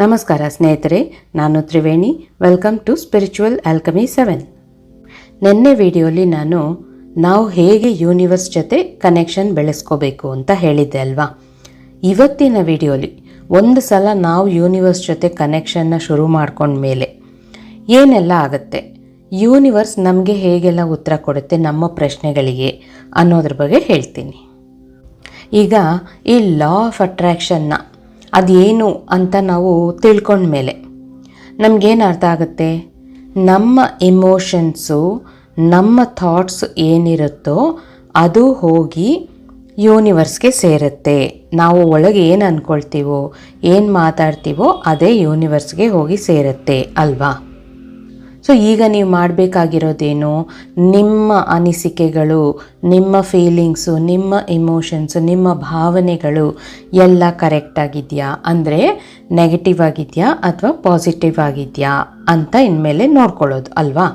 ನಮಸ್ಕಾರ ಸ್ನೇಹಿತರೆ, ನಾನು Triveni. Welcome to spiritual alchemy seven ನಿನ್ನೆ ವಿಡಿಯೋಲಿ ನಾನು ನಾವು ಹೇಗೆ ಯೂನಿವರ್ಸ್ ಜೊತೆ ಕನೆಕ್ಷನ್ ಬೆಳೆಸ್ಕೋಬೇಕು ಅಂತ ಹೇಳಿದ್ದೆ ಅಲ್ವಾ? ಇವತ್ತಿನ ವಿಡಿಯೋಲಿ ಒಂದು ಸಲ ನಾವು ಯೂನಿವರ್ಸ್ ಜೊತೆ ಕನೆಕ್ಷನ್ನ ಶುರು ಮಾಡ್ಕೊಂಡ್ಮೇಲೆ ಏನೆಲ್ಲ ಆಗುತ್ತೆ? ಯೂನಿವರ್ಸ್ ನಮಗೆ ಹೇಗೆಲ್ಲ ಉತ್ತರ ಕೊಡುತ್ತೆ ನಮ್ಮ ಪ್ರಶ್ನೆಗಳಿಗೆ ಅನ್ನೋದ್ರ ಬಗ್ಗೆ ಹೇಳ್ತೀನಿ. ಈಗ ಈ ಲಾ ಆಫ್ ಅಟ್ರ್ಯಾಕ್ಷನ್ನ ಅದೇನು ಅಂತ ನಾವು ತಿಳ್ಕೊಂಡ್ಮೇಲೆ ನಮಗೇನು ಅರ್ಥ ಆಗುತ್ತೆ? ನಮ್ಮ ಇಮೋಷನ್ಸು ನಮ್ಮ ಥಾಟ್ಸ್ ಏನಿರುತ್ತೋ ಅದು ಹೋಗಿ ಯೂನಿವರ್ಸ್ಗೆ ಸೇರುತ್ತೆ. ನಾವು ಒಳಗೆ ಏನು ಅಂದ್ಕೊಳ್ತೀವೋ ಏನು ಮಾತಾಡ್ತೀವೋ, ಅದೇ ಯೂನಿವರ್ಸ್ಗೆ ಹೋಗಿ ಸೇರುತ್ತೆ, ಅಲ್ವಾ? ಸೊ ಈಗ ನೀವು ಮಾಡಬೇಕಾಗಿರೋದೇನು? ನಿಮ್ಮ ಅನಿಸಿಕೆಗಳು, ನಿಮ್ಮ ಫೀಲಿಂಗ್ಸು ನಿಮ್ಮ ಇಮೋಷನ್ಸು ನಿಮ್ಮ ಭಾವನೆಗಳು ಎಲ್ಲ ಕರೆಕ್ಟ್ ಆಗಿದೆಯಾ? ಅಂದರೆ ನೆಗೆಟಿವ್ ಆಗಿದೆಯಾ ಅಥವಾ ಪಾಸಿಟಿವ್ ಆಗಿದೆಯಾ ಅಂತ ಇನ್ಮೇಲೆ ನೋಡ್ಕೊಳ್ಳೋದು, ಅಲ್ವಾ?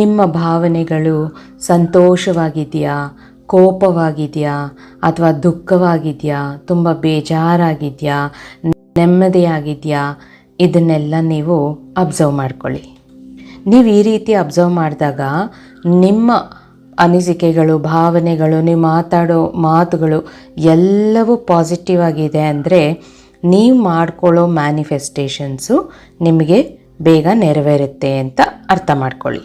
ನಿಮ್ಮ ಭಾವನೆಗಳು ಸಂತೋಷವಾಗಿದೆಯಾ, ಕೋಪವಾಗಿದೆಯಾ ಅಥವಾ ದುಃಖವಾಗಿದೆಯಾ, ತುಂಬ ಬೇಜಾರಾಗಿದೆಯಾ, ನೆಮ್ಮದಿಯಾಗಿದೆಯಾ ಇದನ್ನೆಲ್ಲ ನೀವು ಅಬ್ಸರ್ವ್ ಮಾಡ್ಕೊಳ್ಳಿ. ನೀವು ಈ ರೀತಿ ಅಬ್ಸರ್ವ್ ಮಾಡಿದಾಗ ನಿಮ್ಮ ಅನಿಸಿಕೆಗಳು, ಭಾವನೆಗಳು, ನೀವು ಮಾತಾಡೋ ಮಾತುಗಳು ಎಲ್ಲವೂ ಪಾಸಿಟಿವ್ ಆಗಿದೆ ಅಂದರೆ ನೀವು ಮಾಡ್ಕೊಳ್ಳೋ ಮ್ಯಾನಿಫೆಸ್ಟೇಷನ್ಸು ನಿಮಗೆ ಬೇಗ ನೆರವೇರುತ್ತೆ ಅಂತ ಅರ್ಥ ಮಾಡ್ಕೊಳ್ಳಿ.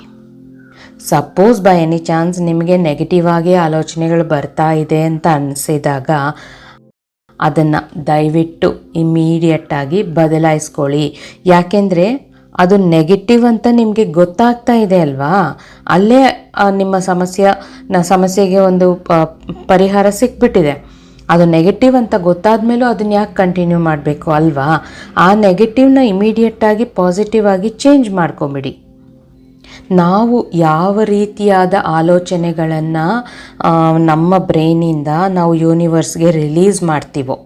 ಸಪೋಸ್ ಬೈ ಎನಿ ಚಾನ್ಸ್ ನಿಮಗೆ ನೆಗೆಟಿವ್ ಆಗಿ ಆಲೋಚನೆಗಳು ಬರ್ತಾ ಇದೆ ಅಂತ ಅನಿಸಿದಾಗ ಅದನ್ನು ದಯವಿಟ್ಟು ಇಮ್ಮಿಡಿಯೆಟ್ಟಾಗಿ ಬದಲಾಯಿಸ್ಕೊಳ್ಳಿ. ಯಾಕೆಂದರೆ ಅದು ನೆಗೆಟಿವ್ ಅಂತ ನಿಮಗೆ ಗೊತ್ತಾಗ್ತಾ ಇದೆ ಅಲ್ವಾ? ಅಲ್ಲೇ ನಿಮ್ಮ ಸಮಸ್ಯೆ ಸಮಸ್ಯೆಗೆ ಒಂದು ಪರಿಹಾರ ಸಿಕ್ಬಿಟ್ಟಿದೆ. ಅದು ನೆಗೆಟಿವ್ ಅಂತ ಗೊತ್ತಾದ ಮೇಲೂ ಅದನ್ನ ಯಾಕೆ ಕಂಟಿನ್ಯೂ ಮಾಡಬೇಕು ಅಲ್ವಾ? ಆ ನೆಗೆಟಿವ್ನ ಇಮಿಡಿಯೇಟಾಗಿ ಪಾಸಿಟಿವ್ ಆಗಿ ಚೇಂಜ್ ಮಾಡ್ಕೊಂಬಿಡಿ. ನಾವು ಯಾವ ರೀತಿಯಾದ ಆಲೋಚನೆಗಳನ್ನು ನಮ್ಮ ಬ್ರೈನಿಂದ ನಾವು ಯೂನಿವರ್ಸ್ಗೆ ರಿಲೀಸ್ ಮಾಡ್ತೀವೋ,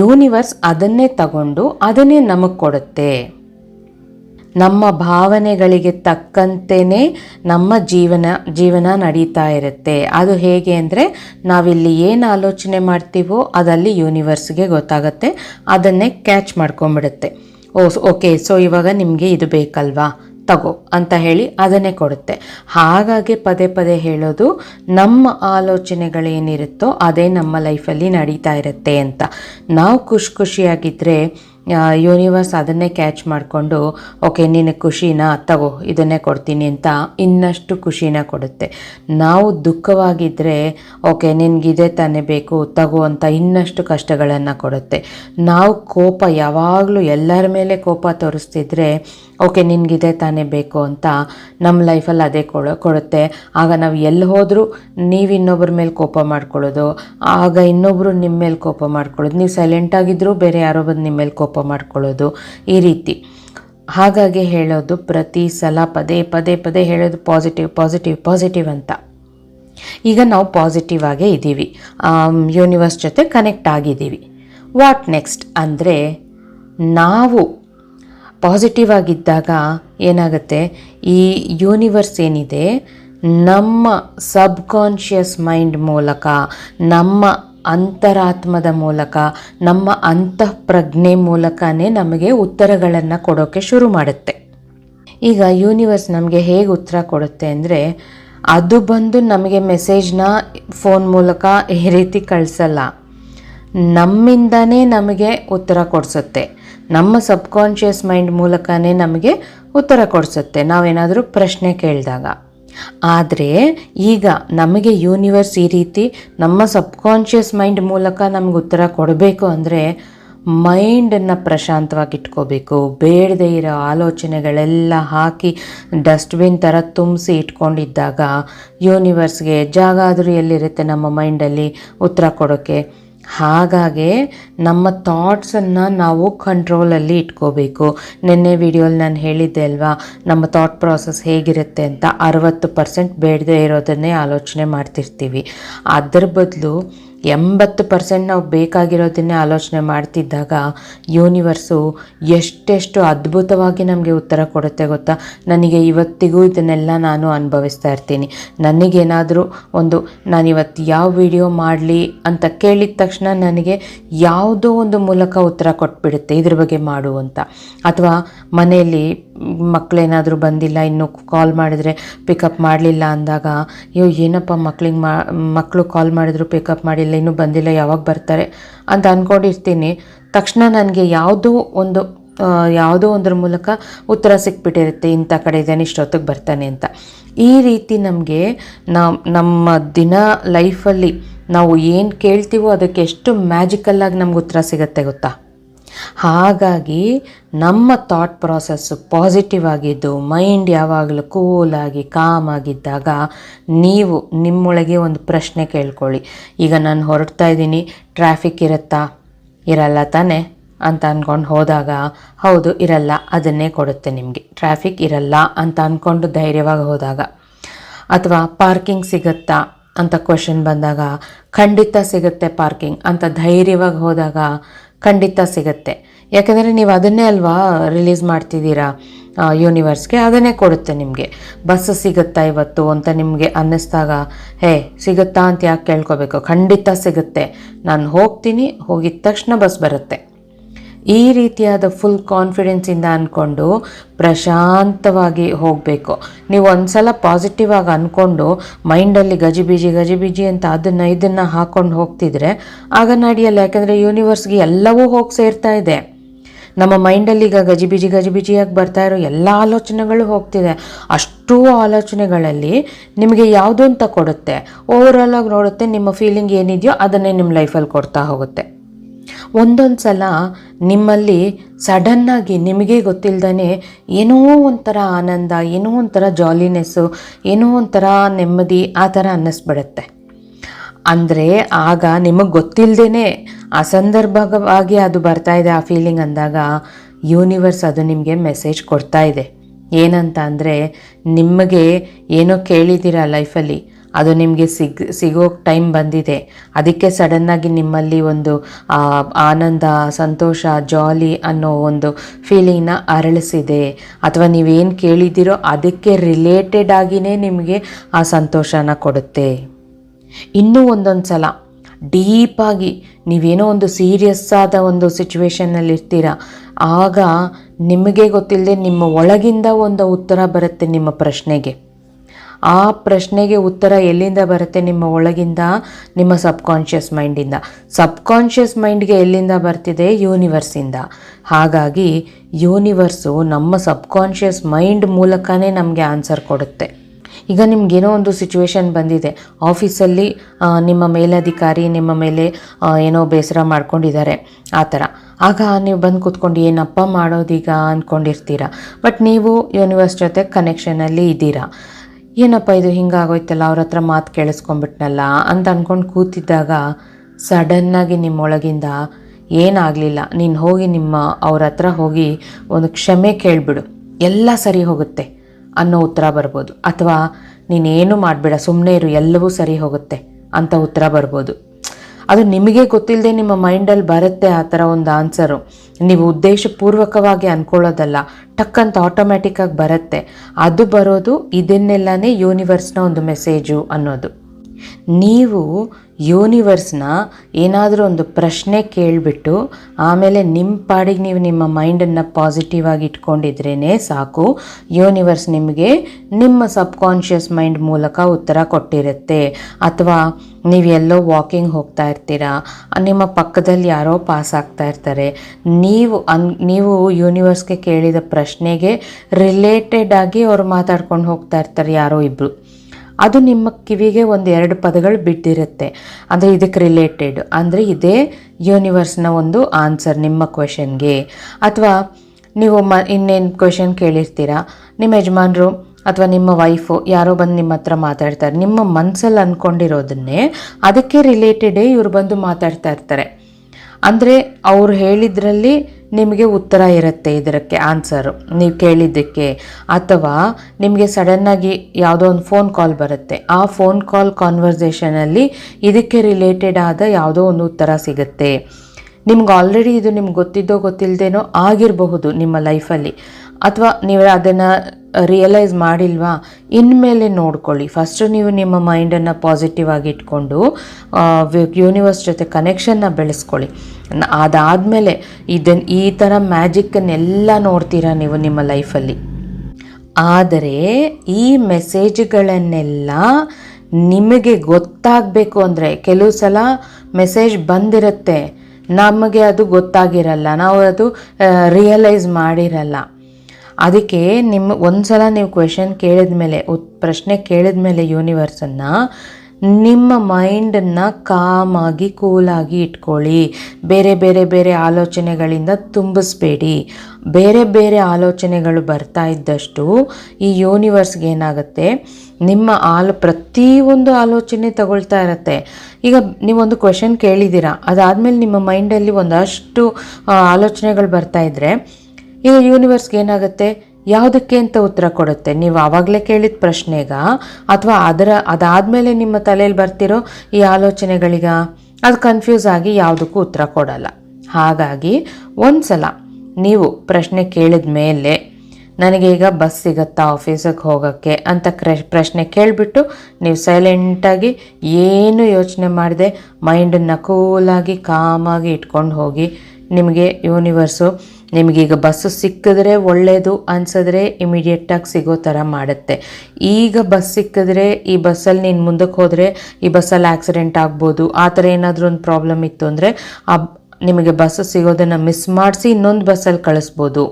ಯೂನಿವರ್ಸ್ ಅದನ್ನೇ ತಗೊಂಡು ಅದನ್ನೇ ನಮಗೆ ಕೊಡುತ್ತೆ. ನಮ್ಮ ಭಾವನೆಗಳಿಗೆ ತಕ್ಕಂತೆಯೇ ನಮ್ಮ ಜೀವನ ಜೀವನ ನಡೀತಾ ಇರುತ್ತೆ. ಅದು ಹೇಗೆ ಅಂದರೆ, ನಾವಿಲ್ಲಿ ಏನು ಆಲೋಚನೆ ಮಾಡ್ತೀವೋ ಅದಲ್ಲಿ ಯೂನಿವರ್ಸ್ಗೆ ಗೊತ್ತಾಗುತ್ತೆ, ಅದನ್ನೇ ಕ್ಯಾಚ್ ಮಾಡ್ಕೊಂಬಿಡುತ್ತೆ ಓ, ಓಕೆ, ಸೊ ಇವಾಗ ನಿಮಗೆ ಇದು ಬೇಕಲ್ವಾ? ತಗೋ ಅಂತ ಹೇಳಿ ಅದನ್ನೇ ಕೊಡುತ್ತೆ. ಹಾಗಾಗಿ ಪದೇ ಪದೇ ಹೇಳೋದು, ನಮ್ಮ ಆಲೋಚನೆಗಳೇನಿರುತ್ತೋ ಅದೇ ನಮ್ಮ ಲೈಫಲ್ಲಿ ನಡೀತಾ ಇರುತ್ತೆ ಅಂತ. ನಾವು ಖುಷಿ ಖುಷಿಯಾಗಿದ್ದರೆ ಯೂನಿವರ್ಸ್ ಅದನ್ನೇ ಕ್ಯಾಚ್ ಮಾಡಿಕೊಂಡು ಓಕೆ ನಿನಗೆ ಖುಷಿನಾ ತಗೋ, ಇದನ್ನೇ ಕೊಡ್ತೀನಿ ಅಂತ ಇನ್ನಷ್ಟು ಖುಷಿನ ಕೊಡುತ್ತೆ. ನಾವು ದುಃಖವಾಗಿದ್ದರೆ ಓಕೆ ನಿನಗಿದೆ ತಾನೇ ಬೇಕು, ತಗೋ ಅಂತ ಇನ್ನಷ್ಟು ಕಷ್ಟಗಳನ್ನು ಕೊಡುತ್ತೆ. ನಾವು ಕೋಪ ಯಾವಾಗಲೂ ಎಲ್ಲರ ಮೇಲೆ ಕೋಪ ತೋರಿಸ್ತಿದ್ರೆ ಓಕೆ ನಿನಗಿದೆ ತಾನೇ ಬೇಕು ಅಂತ ನಮ್ಮ ಲೈಫಲ್ಲಿ ಅದೇ ಕೊಡೋ, ಕೊಡುತ್ತೆ. ಆಗ ನಾವು ಎಲ್ಲಿ ಹೋದರೂ ನೀವು ಇನ್ನೊಬ್ಬರ ಮೇಲೆ ಕೋಪ ಮಾಡ್ಕೊಳ್ಳೋದು, ಆಗ ಇನ್ನೊಬ್ಬರು ನಿಮ್ಮ ಮೇಲೆ ಕೋಪ ಮಾಡ್ಕೊಳ್ಳೋದು. ನೀವು ಸೈಲೆಂಟಾಗಿದ್ದರೂ ಬೇರೆ ಯಾರೋ ಬಂದು ನಿಮ್ಮ ಮೇಲೆ ಕೋಪ ಮಾಡ್ಕೊಳ್ಳೋದು ಈ ರೀತಿ. ಹಾಗಾಗಿ ಹೇಳೋದು ಪ್ರತಿ ಸಲ ಪದೇ ಪದೇ ಪದೇ ಹೇಳೋದು ಪಾಸಿಟಿವ್ ಪಾಸಿಟಿವ್ ಪಾಸಿಟಿವ್ ಅಂತ. ಈಗ ನಾವು ಪಾಸಿಟಿವ್ ಆಗೇ ಇದ್ದೀವಿ. ಯೂನಿವರ್ಸ್ ಜೊತೆ ಕನೆಕ್ಟ್ ಆಗಿದ್ದೀವಿ. ವಾಟ್ ನೆಕ್ಸ್ಟ್ ಅಂದರೆ ನಾವು ಪಾಸಿಟಿವ್ ಆಗಿದ್ದಾಗ ಏನಾಗುತ್ತೆ? ಈ ಯೂನಿವರ್ಸ್ ಏನಿದೆ? ನಮ್ಮ ಸಬ್ಕಾನ್ಷಿಯಸ್ ಮೈಂಡ್ ಮೂಲಕ, ನಮ್ಮ ಅಂತರಾತ್ಮದ ಮೂಲಕ, ನಮ್ಮ ಅಂತಃಪ್ರಜ್ಞೆ ಮೂಲಕನೇ ನಮಗೆ ಉತ್ತರಗಳನ್ನು ಕೊಡೋಕ್ಕೆ ಶುರು ಮಾಡುತ್ತೆ. ಈಗ ಯೂನಿವರ್ಸ್ ನಮಗೆ ಹೇಗೆ ಉತ್ತರ ಕೊಡುತ್ತೆ ಅಂದರೆ, ಅದು ಬಂದು ನಮಗೆ ಮೆಸೇಜ್ನ ಫೋನ್ ಮೂಲಕ ಈ ರೀತಿ ಕಳಿಸಲ್ಲ. ನಮ್ಮಿಂದನೇ ನಮಗೆ ಉತ್ತರ ಕೊಡಿಸುತ್ತೆ. ನಮ್ಮ ಸಬ್ಕಾನ್ಷಿಯಸ್ ಮೈಂಡ್ ಮೂಲಕನೇ ನಮಗೆ ಉತ್ತರ ಕೊಡಿಸುತ್ತೆ. ನಾವೇನಾದರೂ ಪ್ರಶ್ನೆ ಕೇಳಿದಾಗ. ಆದರೆ ಈಗ ನಮಗೆ ಯೂನಿವರ್ಸ್ ಈ ರೀತಿ ನಮ್ಮ ಸಬ್ಕಾನ್ಷಿಯಸ್ ಮೈಂಡ್ ಮೂಲಕ ನಮ್ಗೆ ಉತ್ತರ ಕೊಡಬೇಕು ಅಂದರೆ ಮೈಂಡನ್ನು ಪ್ರಶಾಂತವಾಗಿ ಇಟ್ಕೋಬೇಕು. ಬೇಡದೇ ಇರೋ ಆಲೋಚನೆಗಳೆಲ್ಲ ಹಾಕಿ ಡಸ್ಟ್ಬಿನ್ ಥರ ತುಂಬಿಸಿ ಇಟ್ಕೊಂಡಿದ್ದಾಗ ಯೂನಿವರ್ಸ್ಗೆ ಜಾಗ ಆದರೂ ಎಲ್ಲಿರುತ್ತೆ ನಮ್ಮ ಮೈಂಡಲ್ಲಿ ಉತ್ತರ ಕೊಡೋಕ್ಕೆ ಹಾಗಾಗಿ ನಮ್ಮ ಥಾಟ್ಸನ್ನು ನಾವು ಕಂಟ್ರೋಲಲ್ಲಿ ಇಟ್ಕೋಬೇಕು. ನಿನ್ನೆ ವಿಡಿಯೋಲಿ ನಾನು ಹೇಳಿದ್ದೆ ಅಲ್ವಾ, ನಮ್ಮ ಥಾಟ್ ಪ್ರಾಸೆಸ್ ಹೇಗಿರುತ್ತೆ ಅಂತ ಅರವತ್ತು ಪರ್ಸೆಂಟ್ ಬೇಡದೇ ಇರೋದನ್ನೇ ಆಲೋಚನೆ ಮಾಡ್ತಿರ್ತೀವಿ. ಅದರ ಬದಲು ಎಂಬತ್ತು ಪರ್ಸೆಂಟ್ ನಾವು ಬೇಕಾಗಿರೋದನ್ನೇ ಆಲೋಚನೆ ಮಾಡ್ತಿದ್ದಾಗ ಯೂನಿವರ್ಸು ಎಷ್ಟೆಷ್ಟು ಅದ್ಭುತವಾಗಿ ನಮಗೆ ಉತ್ತರ ಕೊಡುತ್ತೆ ಗೊತ್ತಾ? ನನಗೆ ಇವತ್ತಿಗೂ ಇದನ್ನೆಲ್ಲ ನಾನು ಅನುಭವಿಸ್ತಾ ಇರ್ತೀನಿ. ನನಗೇನಾದರೂ ಒಂದು ನಾನು ಇವತ್ತು ಯಾವ ವಿಡಿಯೋ ಮಾಡಲಿ ಅಂತ ಕೇಳಿದ ತಕ್ಷಣ ನನಗೆ ಯಾವುದೋ ಒಂದು ಮೂಲಕ ಉತ್ತರ ಕೊಟ್ಬಿಡುತ್ತೆ ಇದ್ರ ಬಗ್ಗೆ ಮಾಡು ಅಂತ. ಅಥವಾ ಮನೆಯಲ್ಲಿ ಮಕ್ಕಳೇನಾದರೂ ಬಂದಿಲ್ಲ, ಇನ್ನು ಕಾಲ್ ಮಾಡಿದರೆ ಪಿಕಪ್ ಮಾಡಲಿಲ್ಲ ಅಂದಾಗ, ಅಯ್ಯೋ, ಏನಪ್ಪ ಮಕ್ಳಿಗೆ ಮಾ ಮಕ್ಕಳು ಕಾಲ್ ಮಾಡಿದ್ರು ಪಿಕಪ್ ಮಾಡಿಲ್ಲ, ಇನ್ನೂ ಬಂದಿಲ್ಲ, ಯಾವಾಗ ಬರ್ತಾರೆ? ಅಂತ ಅಂದ್ಕೊಂಡಿರ್ತೀನಿ ತಕ್ಷಣ ನನಗೆ ಯಾವುದೋ ಒಂದು ಯಾವುದೋ ಒಂದ್ರ ಮೂಲಕ ಉತ್ತರ ಸಿಕ್ಬಿಟ್ಟಿರುತ್ತೆ, ಇಂಥ ಕಡೆ ಇದ್ದಾನೆ, ಇಷ್ಟೊತ್ತಿಗೆ ಬರ್ತಾನೆ ಅಂತ. ಈ ರೀತಿ ನಮಗೆ ನಮ್ಮ ದಿನ ಲೈಫಲ್ಲಿ ನಾವು ಏನು ಕೇಳ್ತೀವೋ ಅದಕ್ಕೆ ಎಷ್ಟು ಮ್ಯಾಜಿಕಲ್ಲಾಗಿ ನಮ್ಗೆ ಉತ್ತರ ಸಿಗುತ್ತೆ ಗೊತ್ತಾ? ಹಾಗಾಗಿ ನಮ್ಮ ಥಾಟ್ ಪ್ರಾಸೆಸ್ಸು ಪಾಸಿಟಿವ್ ಆಗಿದ್ದು ಮೈಂಡ್ ಯಾವಾಗಲೂ ಕೂಲಾಗಿ ಕಾಮ್ ಆಗಿದ್ದಾಗ ನೀವು ನಿಮ್ಮೊಳಗೆ ಒಂದು ಪ್ರಶ್ನೆ ಕೇಳ್ಕೊಳ್ಳಿ. ಈಗ ನಾನು ಹೊರಡ್ತಾ ಇದ್ದೀನಿ ಟ್ರಾಫಿಕ್ ಇರುತ್ತಾ? ಇರಲ್ಲ ತಾನೇ? ಅಂತ ಅಂದ್ಕೊಂಡು ಹೋದಾಗ, ಹೌದು, ಇರಲ್ಲ, ಅದನ್ನೇ ಕೊಡುತ್ತೆ ನಿಮಗೆ. ಟ್ರಾಫಿಕ್ ಇರಲ್ಲ ಅಂತ ಅಂದ್ಕೊಂಡು ಧೈರ್ಯವಾಗಿ ಹೋದಾಗ. ಅಥವಾ ಪಾರ್ಕಿಂಗ್ ಸಿಗುತ್ತಾ? ಅಂತ ಕ್ವಶನ್ ಬಂದಾಗ, ಖಂಡಿತ ಸಿಗುತ್ತೆ ಪಾರ್ಕಿಂಗ್ ಅಂತ ಧೈರ್ಯವಾಗಿ ಹೋದಾಗ ಖಂಡಿತ ಸಿಗುತ್ತೆ. ಯಾಕೆಂದರೆ ನೀವು ಅದನ್ನೇ ಅಲ್ವಾ ರಿಲೀಸ್ ಮಾಡ್ತಿದ್ದೀರಾ ಯೂನಿವರ್ಸ್ಗೆ ಅದನ್ನೇ ಕೊಡುತ್ತೆ ನಿಮಗೆ. ಬಸ್ ಸಿಗುತ್ತಾ ಇವತ್ತು ಅಂತ ನಿಮಗೆ ಅನ್ನಿಸ್ದಾಗ, ಹೇ, ಸಿಗುತ್ತಾ ಅಂತ ಯಾಕೆ ಕೇಳ್ಕೊಬೇಕು? ಖಂಡಿತ ಸಿಗುತ್ತೆ. ನಾನು ಹೋಗ್ತೀನಿ, ಹೋಗಿದ ತಕ್ಷಣ ಬಸ್ ಬರುತ್ತೆ. ಈ ರೀತಿಯಾದ ಫುಲ್ ಕಾನ್ಫಿಡೆನ್ಸಿಂದ ಅಂದ್ಕೊಂಡು ಪ್ರಶಾಂತವಾಗಿ ಹೋಗಬೇಕು. ನೀವು ಒಂದ್ಸಲ ಪಾಸಿಟಿವ್ ಆಗಿ ಅಂದ್ಕೊಂಡು ಮೈಂಡಲ್ಲಿ ಗಜಿಬಿಜಿ ಗಜಿಬಿಜಿ ಅಂತ ಅದನ್ನು ಇದನ್ನು ಹಾಕ್ಕೊಂಡು ಹೋಗ್ತಿದ್ರೆ ಆಗ ನಡೆಯಲ್ಲ. ಯಾಕಂದರೆ ಯೂನಿವರ್ಸ್ಗೆ ಎಲ್ಲವೂ ಹೋಗಿ ಸೇರ್ತಾ ಇದೆ. ನಮ್ಮ ಮೈಂಡಲ್ಲಿ ಈಗ ಗಜಿಬಿಜಿ ಗಜಿಬಿಜಿಯಾಗಿ ಬರ್ತಾ ಇರೋ ಎಲ್ಲ ಆಲೋಚನೆಗಳು ಹೋಗ್ತಿದೆ. ಅಷ್ಟೂ ಆಲೋಚನೆಗಳಲ್ಲಿ ನಿಮಗೆ ಯಾವುದು ಅಂತ ಕೊಡುತ್ತೆ? ಓವರಾಲ್ ಆಗಿ ನೋಡುತ್ತೆ, ನಿಮ್ಮ ಫೀಲಿಂಗ್ ಏನಿದೆಯೋ ಅದನ್ನೇ ನಿಮ್ಮ ಲೈಫಲ್ಲಿ ಕೊಡ್ತಾ ಹೋಗುತ್ತೆ. ಒಂದೊಂದು ಸಲ ನಿಮ್ಮಲ್ಲಿ ಸಡನ್ನಾಗಿ ನಿಮಗೆ ಗೊತ್ತಿಲ್ಲದೇ ಏನೋ ಒಂಥರ ಆನಂದ, ಏನೋ ಒಂಥರ ಜಾಲಿನೆಸ್ಸು ಏನೋ ಒಂಥರ ನೆಮ್ಮದಿ ಆ ಥರ ಅನ್ನಿಸ್ಬಿಡುತ್ತೆ. ಅಂದರೆ ಆಗ ನಿಮಗೆ ಗೊತ್ತಿಲ್ಲದೇ ಸಂದರ್ಭವಾಗಿ ಅದು ಬರ್ತಾ ಇದೆ, ಆ ಫೀಲಿಂಗ್ ಅಂದಾಗ ಯೂನಿವರ್ಸ್ ಅದು ನಿಮಗೆ ಮೆಸೇಜ್ ಕೊಡ್ತಾ ಇದೆ. ಏನಂತ ಅಂದರೆ ನಿಮಗೆ ಏನೋ ಕೇಳಿದ್ದೀರ ಲೈಫಲ್ಲಿ ಅದು ನಿಮಗೆ ಸಿಗ್ ಸಿಗೋ ಟೈಮ್ ಬಂದಿದೆ. ಅದಕ್ಕೆ ಸಡನ್ನಾಗಿ ನಿಮ್ಮಲ್ಲಿ ಒಂದು ಆನಂದ, ಸಂತೋಷ ಜಾಲಿ ಅನ್ನೋ ಒಂದು ಫೀಲಿಂಗ್ನ ಅರಳಿಸಿದೆ. ಅಥವಾ ನೀವೇನು ಕೇಳಿದ್ದೀರೋ ಅದಕ್ಕೆ ರಿಲೇಟೆಡ್ ಆಗಿಯೇ ನಿಮಗೆ ಆ ಸಂತೋಷನ ಕೊಡುತ್ತೆ. ಇನ್ನೂ ಒಂದೊಂದು ಸಲ ಡೀಪಾಗಿ ನೀವೇನೋ ಒಂದು ಸೀರಿಯಸ್ ಆದ ಒಂದು ಸಿಚುವೇಶನ್ನಲ್ಲಿ ಇರ್ತೀರ, ಆಗ ನಿಮಗೆ ಗೊತ್ತಿಲ್ಲದೆ ನಿಮ್ಮ ಒಳಗಿಂದ ಒಂದು ಉತ್ತರ ಬರುತ್ತೆ ನಿಮ್ಮ ಪ್ರಶ್ನೆಗೆ. ಆ ಪ್ರಶ್ನೆಗೆ ಉತ್ತರ ಎಲ್ಲಿಂದ ಬರುತ್ತೆ ನಿಮ್ಮ ಒಳಗಿಂದ, ನಿಮ್ಮ ಸಬ್ಕಾನ್ಷಿಯಸ್ ಮೈಂಡಿಂದ? ಸಬ್ಕಾನ್ಷಿಯಸ್ ಮೈಂಡ್ಗೆ ಎಲ್ಲಿಂದ ಬರ್ತಿದೆ? ಯೂನಿವರ್ಸಿಂದ. ಹಾಗಾಗಿ ಯೂನಿವರ್ಸು ನಮ್ಮ ಸಬ್ಕಾನ್ಷಿಯಸ್ ಮೈಂಡ್ ಮೂಲಕನೇ ನಮಗೆ ಆನ್ಸರ್ ಕೊಡುತ್ತೆ. ಈಗ ನಿಮ್ಗೇನೋ ಒಂದು ಸಿಚುವೇಶನ್ ಬಂದಿದೆ. ಆಫೀಸಲ್ಲಿ ನಿಮ್ಮ ಮೇಲಧಿಕಾರಿ, ನಿಮ್ಮ ಮೇಲೆ ಏನೋ ಬೇಸರ ಮಾಡ್ಕೊಂಡಿದ್ದಾರೆ. ಆ ಥರ. ಆಗ ನೀವು ಬಂದು ಕೂತ್ಕೊಂಡು ಏನಪ್ಪ ಮಾಡೋದೀಗ ಅಂದ್ಕೊಂಡಿರ್ತೀರ ಬಟ್ ನೀವು ಯೂನಿವರ್ಸ್ ಜೊತೆ ಕನೆಕ್ಷನಲ್ಲಿ ಇದ್ದೀರಾ. ಏನಪ್ಪ ಇದು ಹಿಂಗಾಗೋಯ್ತಲ್ಲ, ಅವ್ರ ಹತ್ರ ಮಾತು ಕೇಳಿಸ್ಕೊಂಡ್ಬಿಟ್ನಲ್ಲ ಅಂತ ಅಂದ್ಕೊಂಡು ಕೂತಿದ್ದಾಗ ಸಡನ್ನಾಗಿ ನಿಮ್ಮೊಳಗಿಂದ ಏನಾಗಲಿಲ್ಲ. ನೀನು ಹೋಗಿ ನಿಮ್ಮ ಅವ್ರ ಹತ್ರ ಹೋಗಿ ಒಂದು ಕ್ಷಮೆ ಕೇಳಿಬಿಡು. ಎಲ್ಲ ಸರಿ ಹೋಗುತ್ತೆ ಅನ್ನೋ ಉತ್ತರ ಬರ್ಬೋದು. ಅಥವಾ ನೀನೇನು ಮಾಡಬೇಡ ಸುಮ್ಮನೆ ಇರು, ಎಲ್ಲವೂ ಸರಿ ಹೋಗುತ್ತೆ ಅಂತ ಉತ್ತರ ಬರ್ಬೋದು. ಅದು ನಿಮಗೆ ಗೊತ್ತಿಲ್ಲದೆ ನಿಮ್ಮ ಮೈಂಡಲ್ಲಿ ಬರುತ್ತೆ ಆ ಥರ ಒಂದು ಆನ್ಸರು. ನೀವು ಉದ್ದೇಶಪೂರ್ವಕವಾಗಿ ಅಂದ್ಕೊಳ್ಳೋದಲ್ಲ ಟಕ್ಕಂತ ಆಟೋಮ್ಯಾಟಿಕ್ಕಾಗಿ ಬರುತ್ತೆ. ಅದು ಬರೋದು ಇದನ್ನೆಲ್ಲನೇ ಯೂನಿವರ್ಸ್ನ ಒಂದು ಮೆಸೇಜು ಅನ್ನೋದು. ನೀವು ಯೂನಿವರ್ಸ್ನ ಏನಾದರೂ ಒಂದು ಪ್ರಶ್ನೆ ಕೇಳಿಬಿಟ್ಟು ಆಮೇಲೆ ನಿಮ್ಮ ಪಾಡಿಗೆ ನೀವು ನಿಮ್ಮ ಮೈಂಡನ್ನು ಪಾಸಿಟಿವ್ ಆಗಿ ಇಟ್ಕೊಂಡಿದ್ರೇ ಸಾಕು. ಯೂನಿವರ್ಸ್ ನಿಮಗೆ ನಿಮ್ಮ ಸಬ್ಕಾನ್ಷಿಯಸ್ ಮೈಂಡ್ ಮೂಲಕ ಉತ್ತರ ಕೊಟ್ಟಿರುತ್ತೆ. ಅಥವಾ ನೀವು ಎಲ್ಲೋ ವಾಕಿಂಗ್ ಹೋಗ್ತಾ ಇರ್ತೀರಾ, ನಿಮ್ಮ ಪಕ್ಕದಲ್ಲಿ ಯಾರೋ ಪಾಸ್ ಆಗ್ತಾ ಇರ್ತಾರೆ. ನೀವು ಅನ್, ನೀವು ಯೂನಿವರ್ಸ್ಗೆ ಕೇಳಿದ ಪ್ರಶ್ನೆಗೆ ರಿಲೇಟೆಡ್ ಆಗಿ ಅವರು ಮಾತಾಡ್ಕೊಂಡು ಹೋಗ್ತಾ ಇರ್ತಾರೆ ಯಾರೋ ಇಬ್ಬರು ಅದು ನಿಮ್ಮ ಕಿವಿಗೆ ಒಂದು ಎರಡು ಪದಗಳು ಬಿಟ್ಟಿರುತ್ತೆ. ಅಂದರೆ ಇದಕ್ಕೆ ರಿಲೇಟೆಡ್ ಅಂದರೆ ಇದೇ ಯೂನಿವರ್ಸ್ನ ಒಂದು ಆನ್ಸರ್ ನಿಮ್ಮ ಕ್ವೆಶನ್ಗೆ ಅಥವಾ ನೀವು ಮ, ಇನ್ನೇನು ಕ್ವೆಶನ್ ಕೇಳಿರ್ತೀರಾ? ನಿಮ್ಮ ಯಜಮಾನರು ಅಥವಾ ನಿಮ್ಮ ವೈಫು ಯಾರೋ ಬಂದು ನಿಮ್ಮ ಹತ್ರ ಮಾತಾಡ್ತಾರೆ. ನಿಮ್ಮ ಮನಸ್ಸಲ್ಲಿ ಅಂದ್ಕೊಂಡಿರೋದನ್ನೇ ಅದಕ್ಕೆ ರಿಲೇಟೆಡೇ ಇವರು ಬಂದು ಮಾತಾಡ್ತಾ ಇರ್ತಾರೆ. ಅಂದರೆ ಅವ್ರು ಹೇಳಿದ್ರಲ್ಲಿ ನಿಮಗೆ ಉತ್ತರ ಇರುತ್ತೆ ಇದಕ್ಕೆ ಆನ್ಸರು ನೀವು ಕೇಳಿದ್ದಕ್ಕೆ. ಅಥವಾ ನಿಮಗೆ ಸಡನ್ನಾಗಿ ಯಾವುದೋ ಒಂದು ಫೋನ್ ಕಾಲ್ ಬರುತ್ತೆ. ಆ ಫೋನ್ ಕಾಲ್ ಕಾನ್ವರ್ಸೇಷನಲ್ಲಿ ಇದಕ್ಕೆ ರಿಲೇಟೆಡ್ ಆದ ಯಾವುದೋ ಒಂದು ಉತ್ತರ ಸಿಗುತ್ತೆ. ನಿಮ್ಗೆ ಆಲ್ರೆಡಿ ಇದು ನಿಮ್ಗೆ ಗೊತ್ತಿದ್ದೋ ಗೊತ್ತಿಲ್ಲದೇನೋ ಆಗಿರಬಹುದು ನಿಮ್ಮ ಲೈಫಲ್ಲಿ ಅಥವಾ ನೀವು ಅದನ್ನು ರಿಯಲೈಸ್ ಮಾಡಿಲ್ವಾ? ಇನ್ಮೇಲೆ ನೋಡ್ಕೊಳ್ಳಿ. ಫಸ್ಟು ನೀವು ನಿಮ್ಮ ಮೈಂಡನ್ನು ಪಾಸಿಟಿವ್ ಆಗಿ ಇಟ್ಕೊಂಡು ಯೂನಿವರ್ಸ್ ಜೊತೆ ಕನೆಕ್ಷನ್ನ ಬೆಳೆಸ್ಕೊಳ್ಳಿ. ಅದಾದಮೇಲೆ ಇದನ್ನು ಈ ಥರ ಮ್ಯಾಜಿಕ್ಕನ್ನೆಲ್ಲ ನೋಡ್ತೀರಾ ನೀವು ನಿಮ್ಮ ಲೈಫಲ್ಲಿ ಆದರೆ, ಈ ಮೆಸೇಜ್ಗಳನ್ನೆಲ್ಲ ನಿಮಗೆ ಗೊತ್ತಾಗಬೇಕು ಅಂದರೆ, ಕೆಲವು ಸಲ ಮೆಸೇಜ್ ಬಂದಿರುತ್ತೆ. ನಮಗೆ ಅದು ಗೊತ್ತಾಗಿರಲ್ಲ. ನಾವು ಅದು ರಿಯಲೈಸ್ ಮಾಡಿರಲ್ಲ. ಅದಕ್ಕೆ ನಿಮ್ಮ ಒಂದು ಸಲ ನೀವು ಕ್ವೆಶನ್ ಕೇಳಿದ ಮೇಲೆ ಪ್ರಶ್ನೆ ಕೇಳಿದ ಮೇಲೆ ಯೂನಿವರ್ಸನ್ನು ನಿಮ್ಮ ಮೈಂಡನ್ನು ಕಾಮಾಗಿ ಕೂಲಾಗಿ ಇಟ್ಕೊಳ್ಳಿ. ಬೇರೆ ಬೇರೆ ಬೇರೆ ಆಲೋಚನೆಗಳಿಂದ ತುಂಬಿಸ್ಬೇಡಿ. ಬೇರೆ ಬೇರೆ ಆಲೋಚನೆಗಳು ಬರ್ತಾ ಇದ್ದಷ್ಟು ಈ ಯೂನಿವರ್ಸ್ಗೆ ಏನಾಗುತ್ತೆ? ನಿಮ್ಮ ಆಲೋ, ಪ್ರತಿಯೊಂದು ಆಲೋಚನೆ ತಗೊಳ್ತಾ ಇರುತ್ತೆ. ಈಗ ನೀವೊಂದು ಕ್ವೆಶನ್ ಕೇಳಿದ್ದೀರಾ? ಅದಾದಮೇಲೆ ನಿಮ್ಮ ಮೈಂಡಲ್ಲಿ ಒಂದಷ್ಟು ಆಲೋಚನೆಗಳು ಬರ್ತಾ ಇದ್ದರೆ ಈಗ ಯೂನಿವರ್ಸ್ಗೆ ಏನಾಗುತ್ತೆ? ಯಾವುದಕ್ಕೆ ಅಂತ ಉತ್ತರ ಕೊಡುತ್ತೆ? ನೀವು ಆವಾಗಲೇ ಕೇಳಿದ ಪ್ರಶ್ನೆಗ ಅಥವಾ ಅದರ, ಅದಾದಮೇಲೆ ನಿಮ್ಮ ತಲೆಯಲ್ಲಿ ಬರ್ತಿರೋ ಈ ಆಲೋಚನೆಗಳಿಗ ಅದು ಕನ್ಫ್ಯೂಸ್ ಆಗಿ ಯಾವುದಕ್ಕೂ ಉತ್ತರ ಕೊಡಲ್ಲ. ಹಾಗಾಗಿ ಒಂದು ಸಲ ನೀವು ಪ್ರಶ್ನೆ ಕೇಳಿದ ಮೇಲೆ ನನಗೆ ಈಗ ಬಸ್ ಸಿಗತ್ತಾ ಆಫೀಸಿಗೆ ಹೋಗೋಕ್ಕೆ ಅಂತ ಕ್ರೆ, ಪ್ರಶ್ನೆ ಕೇಳಿಬಿಟ್ಟು ನೀವು ಸೈಲೆಂಟಾಗಿ ಏನು ಯೋಚನೆ ಮಾಡದೆ? ಮೈಂಡನ್ನು ಕೂಲಾಗಿ ಕಾಮಾಗಿ ಇಟ್ಕೊಂಡು ಹೋಗಿ ನಿಮಗೆ ಯೂನಿವರ್ಸು ನಿಮಗೀಗ ಬಸ್ಸು ಸಿಕ್ಕಿದ್ರೆ ಒಳ್ಳೆಯದು ಅನ್ಸಿದ್ರೆ ಇಮಿಡಿಯೇಟಾಗಿ ಸಿಗೋ ಥರ ಮಾಡುತ್ತೆ. ಈಗ ಬಸ್ ಸಿಕ್ಕಿದ್ರೆ ಈ ಬಸ್ಸಲ್ಲಿ ನೀನು ಮುಂದಕ್ಕೆ ಹೋದರೆ ಈ ಬಸ್ಸಲ್ಲಿ ಆಕ್ಸಿಡೆಂಟ್ ಆಗ್ಬೋದು. ಆ ಥರ ಏನಾದರೂ ಒಂದು ಪ್ರಾಬ್ಲಮ್ ಇತ್ತು ಅಂದರೆ ಆ ನಿಮಗೆ ಬಸ್ ಸಿಗೋದನ್ನು ಮಿಸ್ ಮಾಡಿಸಿ ಇನ್ನೊಂದು ಬಸ್ಸಲ್ಲಿ ಕಳಿಸ್ಬೋದು.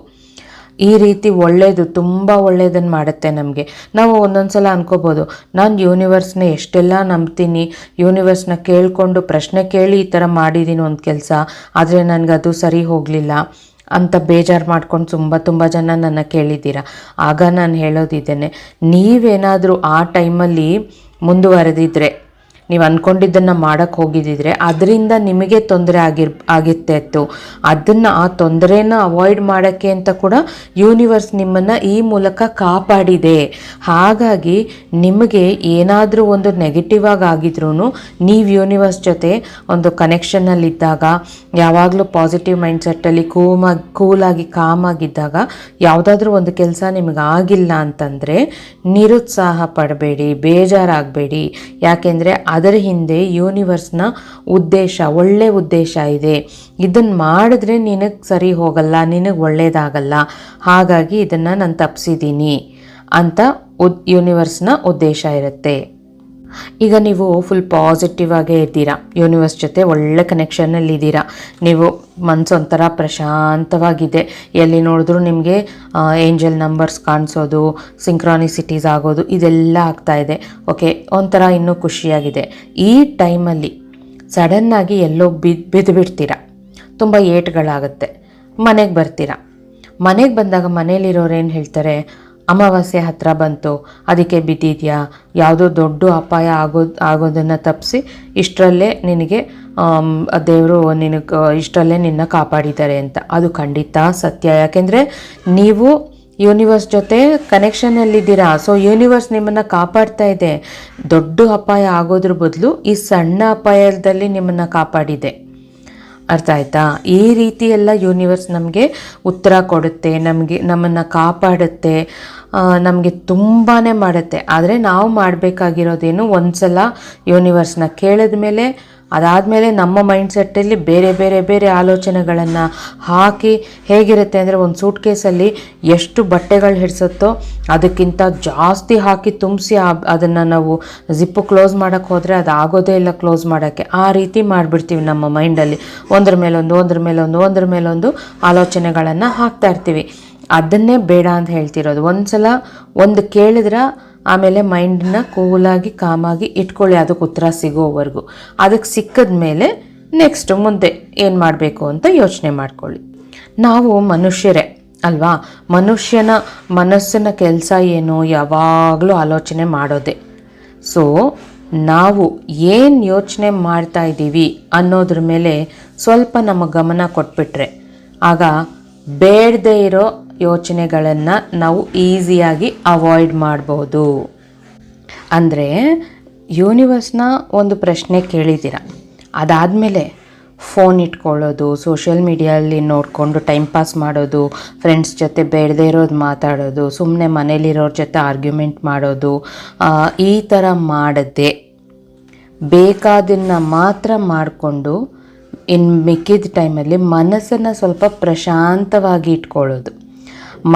ಈ ರೀತಿ ಒಳ್ಳೆಯದು ತುಂಬ ಒಳ್ಳೆಯದನ್ನು ಮಾಡುತ್ತೆ ನಮಗೆ. ನಾವು ಒಂದೊಂದು ಸಲ ಅನ್ಕೋಬೋದು, ನಾನು ಯೂನಿವರ್ಸ್ನ ಎಷ್ಟೆಲ್ಲ ನಂಬ್ತೀನಿ ಯೂನಿವರ್ಸ್ನ ಕೇಳಿಕೊಂಡು ಪ್ರಶ್ನೆ ಕೇಳಿ ಈ ಥರ ಮಾಡಿದ್ದೀನಿ ಒಂದು ಕೆಲಸ, ಆದರೆ ನನಗದು ಸರಿ ಹೋಗಲಿಲ್ಲ. ಅಂತ ಬೇಜಾರು ಮಾಡ್ಕೊಂಡು ತುಂಬ ತುಂಬ ಜನ ನನ್ನ ಕೇಳಿದ್ದೀರಾ. ಆಗ ನಾನು ಹೇಳೋದಿದ್ದೇನೆ, ನೀವೇನಾದರೂ ಆ ಟೈಮಲ್ಲಿ ಮುಂದುವರೆದಿದ್ರೆ ನೀವು ಅಂದ್ಕೊಂಡಿದ್ದನ್ನು ಮಾಡೋಕ್ಕೆ ಹೋಗಿದ್ದಿದ್ರೆ ಅದರಿಂದ ನಿಮಗೆ ತೊಂದರೆ ಆಗಿರ್ ಆಗಿರ್ತಿತ್ತು ಅದನ್ನು ಆ ತೊಂದರೆನ ಅವಾಯ್ಡ್ ಮಾಡೋಕ್ಕೆ ಅಂತ ಕೂಡ ಯೂನಿವರ್ಸ್ ನಿಮ್ಮನ್ನು ಈ ಮೂಲಕ ಕಾಪಾಡಿದೆ. ಹಾಗಾಗಿ ನಿಮಗೆ ಏನಾದರೂ ಒಂದು ನೆಗೆಟಿವ್ ಆಗಿ ಆಗಿದ್ರೂ ನೀವು ಯೂನಿವರ್ಸ್ ಜೊತೆ ಒಂದು ಕನೆಕ್ಷನ್ನಲ್ಲಿದ್ದಾಗ ಯಾವಾಗಲೂ ಪಾಸಿಟಿವ್ ಮೈಂಡ್ಸೆಟ್ಟಲ್ಲಿ ಕೂಮಾಗಿ ಕೂಲಾಗಿ ಕಾಮಾಗಿದ್ದಾಗ ಯಾವುದಾದ್ರೂ ಒಂದು ಕೆಲಸ ನಿಮಗೆ ಆಗಿಲ್ಲ ಅಂತಂದರೆ ನಿರುತ್ಸಾಹ ಪಡಬೇಡಿ, ಬೇಜಾರಾಗಬೇಡಿ. ಯಾಕೆಂದರೆ ಅದರ ಹಿಂದೆ ಯೂನಿವರ್ಸ್ನ ಉದ್ದೇಶ, ಒಳ್ಳೆ ಉದ್ದೇಶ ಇದೆ. ಇದನ್ನು ಮಾಡಿದ್ರೆ ನಿನಗೆ ಸರಿ ಹೋಗಲ್ಲ, ನಿನಗೆ ಒಳ್ಳೇದಾಗಲ್ಲ. ಹಾಗಾಗಿ ಇದನ್ನು ನಾನು ತಪ್ಪಿಸಿದ್ದೀನಿ ಅಂತ ಉದ್ ಯೂನಿವರ್ಸ್ನ ಉದ್ದೇಶ ಇರುತ್ತೆ. ಈಗ ನೀವು ಫುಲ್ ಪಾಸಿಟಿವ್ ಆಗೇ ಇದ್ದೀರಾ. ಯೂನಿವರ್ಸ್ ಜೊತೆ ಒಳ್ಳೆ ಕನೆಕ್ಷನ್ನಲ್ಲಿ ಇದ್ದೀರಾ. ನೀವು ಮನಸ್ಸು ಒಂಥರ ಪ್ರಶಾಂತವಾಗಿದೆ. ಎಲ್ಲಿ ನೋಡಿದ್ರೂ ನಿಮಗೆ ಏಂಜಲ್ ನಂಬರ್ಸ್ ಕಾಣಿಸೋದು ಸಿಂಕ್ರಾನಿಸಿಟೀಸ್ ಆಗೋದು, ಇದೆಲ್ಲ ಆಗ್ತಾ ಇದೆ. ಓಕೆ ಒಂಥರ ಇನ್ನೂ ಖುಷಿಯಾಗಿದೆ. ಈ ಟೈಮಲ್ಲಿ ಸಡನ್ನಾಗಿ ಎಲ್ಲೋ ಬಿದ್ದು ಬಿದ್ದು ಬಿಡ್ತೀರಾ. ತುಂಬ ಏಟ್ಗಳಾಗುತ್ತೆ. ಮನೆಗೆ ಬರ್ತೀರಾ. ಮನೆಗೆ ಬಂದಾಗ ಮನೇಲಿರೋರು ಏನು ಹೇಳ್ತಾರೆ? ಅಮಾವಾಸ್ಯೆ ಹತ್ರ ಬಂತು. ಅದಕ್ಕೆ ಬಿದ್ದಿದೆಯಾ ಯಾವುದೋ ದೊಡ್ಡ ಅಪಾಯ ಆಗೋ ಆಗೋದನ್ನು ತಪ್ಪಿಸಿ ಇಷ್ಟರಲ್ಲೇ ನಿನಗೆ ದೇವರು ನಿನಗೆ, ಇಷ್ಟರಲ್ಲೇ ನಿನ್ನ ಕಾಪಾಡಿದ್ದಾರೆ ಅಂತ. ಅದು ಖಂಡಿತ ಸತ್ಯ. ಯಾಕೆಂದರೆ ನೀವು ಯೂನಿವರ್ಸ್ ಜೊತೆ ಕನೆಕ್ಷನಲ್ಲಿದ್ದೀರಾ ಸೊ ಯೂನಿವರ್ಸ್ ನಿಮ್ಮನ್ನು ಕಾಪಾಡ್ತಾ ಇದೆ. ದೊಡ್ಡ ಅಪಾಯ ಆಗೋದ್ರ ಬದಲು ಈ ಸಣ್ಣ ಅಪಾಯದಲ್ಲಿ ನಿಮ್ಮನ್ನು ಕಾಪಾಡಿದೆ. ಅರ್ಥ ಆಯ್ತಾ? ಈ ರೀತಿ ಎಲ್ಲ ಯೂನಿವರ್ಸ್ ನಮಗೆ ಉತ್ತರ ಕೊಡುತ್ತೆ, ನಮಗೆ ನಮ್ಮನ್ನು ಕಾಪಾಡುತ್ತೆ. ನಮಗೆ ತುಂಬಾ ಮಾಡುತ್ತೆ. ಆದರೆ ನಾವು ಮಾಡಬೇಕಾಗಿರೋದೇನು ಒಂದು ಸಲ ಯೂನಿವರ್ಸ್ನ ಕೇಳಿದ ಮೇಲೆ ಅದಾದಮೇಲೆ ನಮ್ಮ ಮೈಂಡ್ಸೆಟ್ಟಲ್ಲಿ ಬೇರೆ ಬೇರೆ ಬೇರೆ ಆಲೋಚನೆಗಳನ್ನು ಹಾಕಿ ಹೇಗಿರುತ್ತೆ ಅಂದರೆ ಒಂದು ಸೂಟ್ ಕೇಸಲ್ಲಿ ಎಷ್ಟು ಬಟ್ಟೆಗಳು ಹಿಡಿಸುತ್ತೋ ಅದಕ್ಕಿಂತ ಜಾಸ್ತಿ ಹಾಕಿ ತುಂಬಿಸಿ ಅದನ್ನು ನಾವು ಜಿಪ್ಪು ಕ್ಲೋಸ್ ಮಾಡೋಕ್ಕೆ ಹೋದರೆ ಅದು ಆಗೋದೇ ಇಲ್ಲ ಕ್ಲೋಸ್ ಮಾಡೋಕ್ಕೆ. ಆ ರೀತಿ ಮಾಡಿಬಿಡ್ತೀವಿ ನಮ್ಮ ಮೈಂಡಲ್ಲಿ ಒಂದ್ರ ಮೇಲೊಂದು ಒಂದ್ರ ಮೇಲೊಂದು ಒಂದ್ರ ಮೇಲೊಂದು ಆಲೋಚನೆಗಳನ್ನು ಹಾಕ್ತಾ ಇರ್ತೀವಿ. ಅದನ್ನೇ ಬೇಡ ಅಂತ ಹೇಳ್ತಿರೋದು. ಒಂದ್ಸಲ ಒಂದು ಕೇಳಿದ್ರೆ ಆಮೇಲೆ ಮೈಂಡನ್ನ ಕೂಲಾಗಿ, ಕಾಮಾಗಿ ಇಟ್ಕೊಳ್ಳಿ. ಅದಕ್ಕೆ ಉತ್ತರ ಸಿಗೋವರೆಗೂ. ಅದಕ್ಕೆ ಸಿಕ್ಕಿದ ಮೇಲೆ ನೆಕ್ಸ್ಟ್ ಮುಂದೆ ಏನು ಮಾಡಬೇಕು ಅಂತ ಯೋಚನೆ ಮಾಡ್ಕೊಳ್ಳಿ. ನಾವು ಮನುಷ್ಯರೇ, ಅಲ್ವಾ? ಮನುಷ್ಯನ ಮನಸ್ಸಿನ ಕೆಲಸ ಏನು? ಯಾವಾಗಲೂ ಆಲೋಚನೆ ಮಾಡೋದೇ. ಸೊ ನಾವು ಏನು ಯೋಚನೆ ಮಾಡ್ತಾ ಇದ್ದೀವಿ ಅನ್ನೋದ್ರ ಮೇಲೆ ಸ್ವಲ್ಪ ನಮ್ಮ ಗಮನ ಕೊಟ್ಬಿಟ್ರೆ, ಆಗ ಬೇಡದೇ ಇರೋ ಯೋಚನೆಗಳನ್ನು ನಾವು ಈಸಿಯಾಗಿ ಅವಾಯ್ಡ್ ಮಾಡ್ಬೋದು. ಅಂದರೆ ಯೂನಿವರ್ಸ್ನ ಒಂದು ಪ್ರಶ್ನೆ ಕೇಳಿದ್ದೀರ. ಅದಾದಮೇಲೆ ಫೋನ್ ಇಟ್ಕೊಳ್ಳೋದು ಸೋಷಿಯಲ್ ಮೀಡಿಯಲ್ಲಿ ನೋಡಿಕೊಂಡು ಟೈಮ್ ಪಾಸ್ ಮಾಡೋದು ಫ್ರೆಂಡ್ಸ್ ಜೊತೆ ಬೇಡದೇ ಇರೋದು ಮಾತಾಡೋದು ಸುಮ್ಮನೆ ಮನೇಲಿರೋರ ಜೊತೆ ಆರ್ಗ್ಯುಮೆಂಟ್ ಮಾಡೋದು ಈ ಥರ ಮಾಡದೆ ಬೇಕಾದನ್ನು ಮಾತ್ರ ಮಾಡಿಕೊಂಡು ಇನ್ನು ಮಿಕ್ಕಿದ ಟೈಮಲ್ಲಿ ಮನಸ್ಸನ್ನು ಸ್ವಲ್ಪ ಪ್ರಶಾಂತವಾಗಿ ಇಟ್ಕೊಳ್ಳೋದು.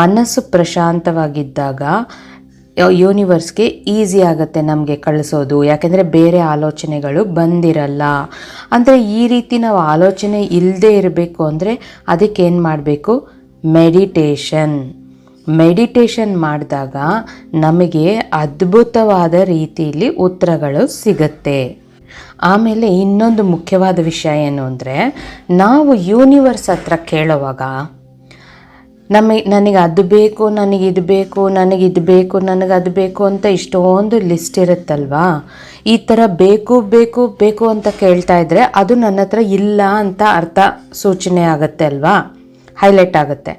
ಮನಸ್ಸು ಪ್ರಶಾಂತವಾಗಿದ್ದಾಗ ಯೂನಿವರ್ಸ್ಗೆ ಈಸಿ ಆಗುತ್ತೆ ನಮಗೆ ಕಳಿಸೋದು. ಯಾಕೆಂದರೆ ಬೇರೆ ಆಲೋಚನೆಗಳು ಬಂದಿರಲ್ಲ. ಅಂದರೆ ಈ ರೀತಿ ನಾವು ಆಲೋಚನೆ ಇಲ್ಲದೆ ಇರಬೇಕು ಅಂದರೆ ಅದಕ್ಕೆ ಏನು ಮಾಡಬೇಕು? ಮೆಡಿಟೇಷನ್ ಮೆಡಿಟೇಷನ್ ಮಾಡಿದಾಗ ನಮಗೆ ಅದ್ಭುತವಾದ ರೀತಿಯಲ್ಲಿ ಉತ್ತರಗಳು ಸಿಗುತ್ತೆ. ಆಮೇಲೆ ಇನ್ನೊಂದು ಮುಖ್ಯವಾದ ವಿಷಯ ಏನು ಅಂದರೆ, ನಾವು ಯೂನಿವರ್ಸ್ ಹತ್ರ ಕೇಳುವಾಗ ನಮಗೆ ನನಗೆ ಅದು ಬೇಕು, ನನಗೆ ಇದು ಬೇಕು, ನನಗೆ ಇದು ಬೇಕು, ನನಗೆ ಅದು ಬೇಕು ಅಂತ ಇಷ್ಟೊಂದು ಲಿಸ್ಟ್ ಇರುತ್ತಲ್ವಾ? ಈ ಥರ ಬೇಕು ಬೇಕು ಬೇಕು ಅಂತ ಕೇಳ್ತಾ ಇದ್ದರೆ ಅದು ನನ್ನ ಹತ್ರ ಇಲ್ಲ ಅಂತ ಅರ್ಥ ಸೂಚನೆ ಆಗುತ್ತೆ ಅಲ್ವಾ? ಹೈಲೈಟ್ ಆಗುತ್ತೆ.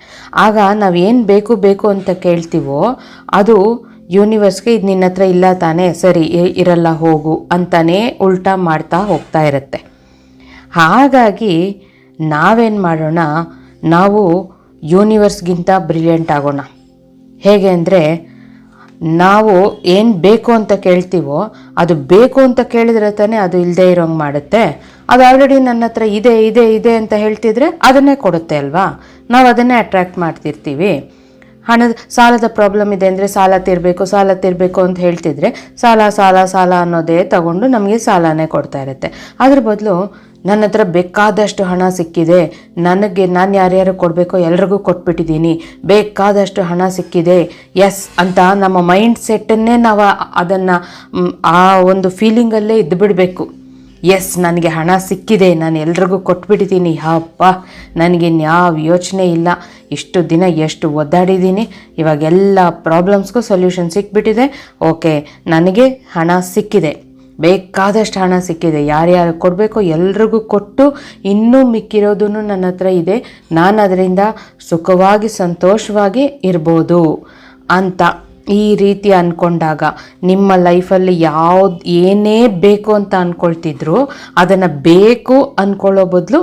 ಆಗ ನಾವು ಏನು ಬೇಕು ಬೇಕು ಅಂತ ಕೇಳ್ತೀವೋ ಅದು ಯೂನಿವರ್ಸ್ಗೆ ಇದು ನಿನ್ನ ಹತ್ರ ಇಲ್ಲ ತಾನೇ, ಸರಿ ಇರಲ್ಲ, ಹೋಗು ಅಂತಾನೇ ಉಲ್ಟಾ ಮಾಡ್ತಾ ಹೋಗ್ತಾ ಇರುತ್ತೆ. ಹಾಗಾಗಿ ನಾವೇನು ಮಾಡೋಣ, ನಾವು ಯೂನಿವರ್ಸ್ಗಿಂತ ಬ್ರಿಲಿಯಂಟ್ ಆಗೋಣ. ಹೇಗೆ ಅಂದರೆ, ನಾವು ಏನು ಬೇಕು ಅಂತ ಕೇಳ್ತೀವೋ, ಅದು ಬೇಕು ಅಂತ ಕೇಳಿದ್ರೆ ತಾನೇ ಅದು ಇಲ್ಲದೆ ಇರೋಂಗೆ ಮಾಡುತ್ತೆ. ಅದು ಆಲ್ರೆಡಿ ನನ್ನ ಹತ್ರ ಇದೆ ಇದೆ ಇದೆ ಅಂತ ಹೇಳ್ತಿದ್ರೆ ಅದನ್ನೇ ಕೊಡುತ್ತೆ ಅಲ್ವಾ? ನಾವು ಅದನ್ನೇ ಅಟ್ರ್ಯಾಕ್ಟ್ ಮಾಡ್ತಿರ್ತೀವಿ. ಹಣದ, ಸಾಲದ ಪ್ರಾಬ್ಲಮ್ ಇದೆ ಅಂದರೆ ಸಾಲ ತೀರಬೇಕು ಸಾಲ ತೀರಬೇಕು ಅಂತ ಹೇಳ್ತಿದ್ರೆ ಸಾಲ ಸಾಲ ಸಾಲ ಅನ್ನೋದೇ ತಗೊಂಡು ನಮಗೆ ಸಾಲನೇ ಕೊಡ್ತಾ ಇರುತ್ತೆ. ಅದ್ರ ಬದಲು ನನ್ನ ಹತ್ರ ಬೇಕಾದಷ್ಟು ಹಣ ಸಿಕ್ಕಿದೆ. ನನಗೆ ನಾನು ಯಾರ್ಯಾರು ಕೊಡಬೇಕೋ ಎಲ್ರಿಗೂ ಕೊಟ್ಬಿಟ್ಟಿದ್ದೀನಿ. ಬೇಕಾದಷ್ಟು ಹಣ ಸಿಕ್ಕಿದೆ. ಎಸ್ ಅಂತ ನಮ್ಮ ಮೈಂಡ್ ಸೆಟ್ಟನ್ನೇ ನಾವು ಅದನ್ನು ಆ ಒಂದು ಫೀಲಿಂಗಲ್ಲೇ ಇದ್ದು ಬಿಡಬೇಕು. ಎಸ್ ನನಗೆ ಹಣ ಸಿಕ್ಕಿದೆ. ನಾನು ಎಲ್ರಿಗೂ ಕೊಟ್ಬಿಟ್ಟಿದ್ದೀನಿ. ಹಬ್ಬ ನನಗಿನ್ಯಾವ ಯೋಚನೆ ಇಲ್ಲ. ಇಷ್ಟು ದಿನ ಎಷ್ಟು ಒದ್ದಾಡಿದ್ದೀನಿ. ಇವಾಗೆಲ್ಲ ಪ್ರಾಬ್ಲಮ್ಸ್ಗೂ ಸೊಲ್ಯೂಷನ್ ಸಿಕ್ಬಿಟ್ಟಿದೆ. ಓಕೆ ನನಗೆ ಹಣ ಸಿಕ್ಕಿದೆ. ಬೇಕಾದಷ್ಟು ಹಣ ಸಿಕ್ಕಿದೆ. ಯಾರ್ಯಾರು ಕೊಡಬೇಕೋ ಎಲ್ರಿಗೂ ಕೊಟ್ಟು ಇನ್ನೂ ಮಿಕ್ಕಿರೋದೂ ನನ್ನ ಹತ್ರ ಇದೆ. ನಾನು ಅದರಿಂದ ಸುಖವಾಗಿ, ಸಂತೋಷವಾಗಿ ಇರ್ಬೋದು ಅಂತ ಈ ರೀತಿ ಅಂದ್ಕೊಂಡಾಗ ನಿಮ್ಮ ಲೈಫಲ್ಲಿ ಯಾವ್ದು ಏನೇ ಬೇಕು ಅಂತ ಅಂದ್ಕೊಳ್ತಿದ್ರು ಅದನ್ನು ಬೇಕು ಅಂದ್ಕೊಳ್ಳೋ ಬದಲು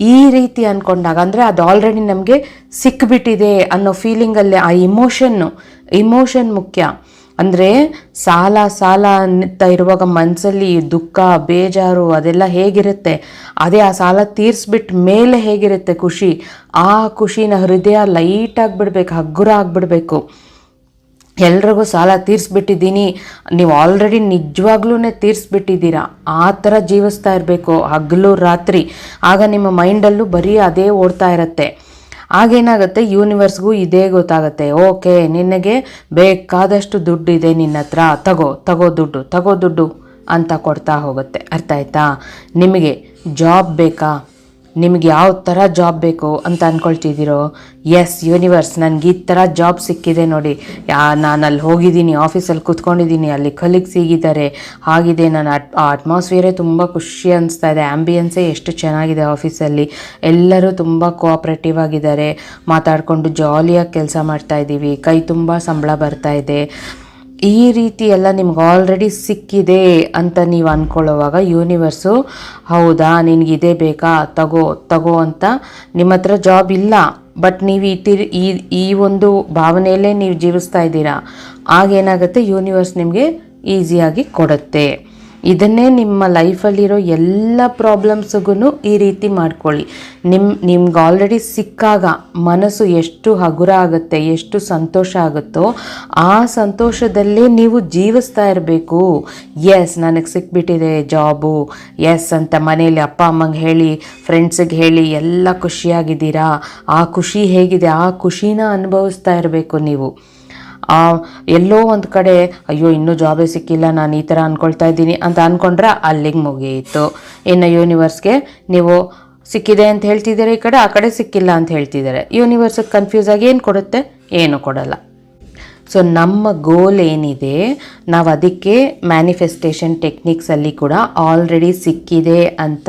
ಈ ರೀತಿ ಅಂದ್ಕೊಂಡಾಗ ಅಂದರೆ ಅದು ಆಲ್ರೆಡಿ ನಮಗೆ ಸಿಕ್ಬಿಟ್ಟಿದೆ ಅನ್ನೋ ಫೀಲಿಂಗಲ್ಲಿ ಆ ಇಮೋಷನ್ನು ಇಮೋಷನ್ ಮುಖ್ಯ. ಅಂದರೆ ಸಾಲ ಸಾಲ ಅಂತ ಇರುವಾಗ ಮನಸ್ಸಲ್ಲಿ ದುಃಖ, ಬೇಜಾರು ಅದೆಲ್ಲ ಹೇಗಿರುತ್ತೆ? ಅದೇ ಆ ಸಾಲ ತೀರಿಸ್ಬಿಟ್ಟು ಮೇಲೆ ಹೇಗಿರುತ್ತೆ ಖುಷಿ? ಆ ಖುಷಿನ ಹೃದಯ ಲೈಟ್ ಆಗಿಬಿಡ್ಬೇಕು, ಹಗುರ ಆಗಿಬಿಡ್ಬೇಕು. ಎಲ್ರಿಗೂ ಸಾಲ ತೀರಿಸ್ಬಿಟ್ಟಿದ್ದೀನಿ. ನೀವು ಆಲ್ರೆಡಿ ನಿಜವಾಗ್ಲೂ ತೀರಿಸ್ಬಿಟ್ಟಿದ್ದೀರಾ? ಆ ಥರ ಜೀವಿಸ್ತಾ ಇರಬೇಕು, ಹಗಲು ರಾತ್ರಿ. ಆಗ ನಿಮ್ಮ ಮೈಂಡಲ್ಲೂ ಬರೀ ಅದೇ ಓಡ್ತಾ ಇರುತ್ತೆ. ಆಗೇನಾಗುತ್ತೆ? ಯೂನಿವರ್ಸ್ಗೂ ಇದೇ ಗೊತ್ತಾಗುತ್ತೆ. ಓಕೆ, ನಿನಗೆ ಬೇಕಾದಷ್ಟು ದುಡ್ಡು ಇದೆ ನಿನ್ನ ಹತ್ರ. ತಗೋ ತಗೋ ದುಡ್ಡು ತಗೋ ದುಡ್ಡು ಅಂತ ಕೊಡ್ತಾ ಹೋಗುತ್ತೆ. ಅರ್ಥ ಆಯ್ತಾ? ನಿಮಗೆ ಜಾಬ್ ಬೇಕಾ? ನಿಮ್ಗೆ ಯಾವ ಥರ ಜಾಬ್ ಬೇಕು ಅಂತ ಅಂದ್ಕೊಳ್ತಿದ್ದೀರೋ ಎಸ್ ಯೂನಿವರ್ಸ್ ನನಗೆ ಈ ಥರ ಜಾಬ್ ಸಿಕ್ಕಿದೆ ನೋಡಿ. ಯಾ ನಾನು ಅಲ್ಲಿ ಹೋಗಿದ್ದೀನಿ ಆಫೀಸಲ್ಲಿ ಕೂತ್ಕೊಂಡಿದ್ದೀನಿ, ಅಲ್ಲಿ ಕಲೀಗ್ ಸಿಗಿದ್ದಾರೆ ಹಾಗಿದೆ, ನನ್ನ ಅಟ್ ಆ ಅಟ್ಮಾಸ್ಫಿಯರೇ ತುಂಬ ಖುಷಿ ಅನಿಸ್ತಾ ಇದೆ. ಆ್ಯಂಬಿಯನ್ಸೇ ಎಷ್ಟು ಚೆನ್ನಾಗಿದೆ ಆಫೀಸಲ್ಲಿ ಎಲ್ಲರೂ ತುಂಬ ಕೋಆಪ್ರೇಟಿವ್ ಆಗಿದ್ದಾರೆ. ಮಾತಾಡಿಕೊಂಡು ಜಾಲಿಯಾಗಿ ಕೆಲಸ ಮಾಡ್ತಾ ಇದ್ದೀವಿ ಕೈ ತುಂಬ ಸಂಬಳ ಬರ್ತಾ ಇದೆ. ಈ ರೀತಿ ಎಲ್ಲ ನಿಮ್ಗೆ ಆಲ್ರೆಡಿ ಸಿಕ್ಕಿದೆ ಅಂತ ನೀವು ಅಂದ್ಕೊಳ್ಳೋವಾಗ ಯೂನಿವರ್ಸು ಹೌದಾ ನಿನಗಿದೇ ಬೇಕಾ, ತಗೋ ತಗೋ ಅಂತ ನಿಮ್ಮ ಹತ್ರ ಜಾಬ್ ಇಲ್ಲ. ಬಟ್ ನೀವು ಈ ಈ ಈ ಒಂದು ಭಾವನೆಯಲ್ಲೇ ನೀವು ಜೀವಿಸ್ತಾ ಇದ್ದೀರಾ. ಆಗೇನಾಗುತ್ತೆ ಯೂನಿವರ್ಸ್ ನಿಮಗೆ ಈಸಿಯಾಗಿ ಕೊಡುತ್ತೆ. ಇದನ್ನೇ ನಿಮ್ಮ ಲೈಫಲ್ಲಿರೋ ಎಲ್ಲ ಪ್ರಾಬ್ಲಮ್ಸ್ಗೂ ಈ ರೀತಿ ಮಾಡ್ಕೊಳ್ಳಿ. ನಿಮ್ಮ ನಿಮ್ಗೆ ಆಲ್ರೆಡಿ ಸಿಕ್ಕಾಗ ಮನಸ್ಸು ಎಷ್ಟು ಹಗುರ ಆಗುತ್ತೆ, ಎಷ್ಟು ಸಂತೋಷ ಆಗುತ್ತೋ ಆ ಸಂತೋಷದಲ್ಲೇ ನೀವು ಜೀವಿಸ್ತಾ ಇರಬೇಕು. ಎಸ್ ನನಗೆ ಸಿಕ್ಬಿಟ್ಟಿದೆ ಜಾಬು. ಎಸ್ ಅಂತ ಮನೇಲಿ ಅಪ್ಪ, ಅಮ್ಮಂಗೆ ಹೇಳಿ, ಫ್ರೆಂಡ್ಸಿಗೆ ಹೇಳಿ, ಎಲ್ಲ ಖುಷಿಯಾಗಿದ್ದೀರಾ? ಆ ಖುಷಿ ಹೇಗಿದೆ? ಆ ಖುಷಿನ ಅನುಭವಿಸ್ತಾ ಇರಬೇಕು ನೀವು. ಎಲ್ಲೋ ಒಂದು ಕಡೆ, ಅಯ್ಯೋ, ಇನ್ನೂ ಜಾಬೇ ಸಿಕ್ಕಿಲ್ಲ, ನಾನು ಈ ಥರ ಅಂದ್ಕೊಳ್ತಾ ಇದ್ದೀನಿ ಅಂತ ಅಂದ್ಕೊಂಡ್ರೆ ಅಲ್ಲಿಗೆ ಮುಗಿಯಿತು. ಇನ್ನು ಯೂನಿವರ್ಸ್ಗೆ ನೀವು ಸಿಕ್ಕಿದೆ ಅಂತ ಹೇಳ್ತಿದ್ದಾರೆ ಈ ಕಡೆ, ಆ ಕಡೆ ಸಿಕ್ಕಿಲ್ಲ ಅಂತ ಹೇಳ್ತಿದ್ದಾರೆ. ಯೂನಿವರ್ಸಿಗೆ ಕನ್ಫ್ಯೂಸ್ ಆಗಿ ಏನು ಕೊಡುತ್ತೆ? ಏನು ಕೊಡಲ್ಲ. ಸೊ ನಮ್ಮ ಗೋಲ್ ಏನಿದೆ, ನಾವು ಅದಕ್ಕೆ ಮ್ಯಾನಿಫೆಸ್ಟೇಷನ್ ಟೆಕ್ನಿಕ್ಸಲ್ಲಿ ಕೂಡ ಆಲ್ರೆಡಿ ಸಿಕ್ಕಿದೆ ಅಂತ